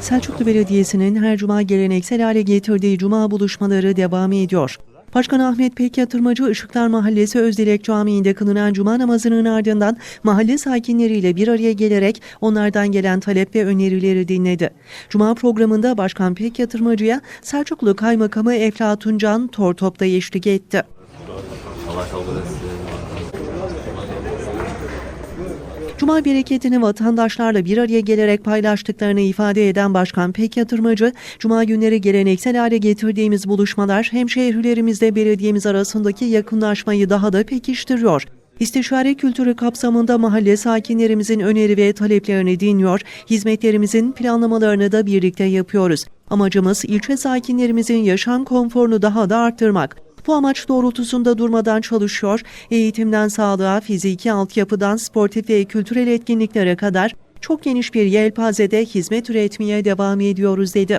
Selçuklu Belediyesi'nin her cuma geleneksel hale getirdiği cuma buluşmaları devam ediyor. Başkan Ahmet Pek Yatırmacı Işıklar Mahallesi Özdilek Camii'nde kılınan cuma namazının ardından mahalle sakinleriyle bir araya gelerek onlardan gelen talep ve önerileri dinledi. Cuma programında Başkan Pek Yatırmacı'ya Selçuklu Kaymakamı Eflatun Can Tortop'ta eşlik etti. Allah kabul etsin. Cuma bereketini vatandaşlarla bir araya gelerek paylaştıklarını ifade eden Başkan Pek Yatırmacı, Cuma günleri geleneksel hale getirdiğimiz buluşmalar hem şehirlerimizde belediyemiz arasındaki yakınlaşmayı daha da pekiştiriyor. İstişare kültürü kapsamında mahalle sakinlerimizin öneri ve taleplerini dinliyor, hizmetlerimizin planlamalarını da birlikte yapıyoruz. Amacımız ilçe sakinlerimizin yaşam konforunu daha da arttırmak. Bu amaç doğrultusunda durmadan çalışıyor, eğitimden sağlığa, fiziki altyapıdan sportif ve kültürel etkinliklere kadar çok geniş bir yelpazede hizmet üretmeye devam ediyoruz dedi.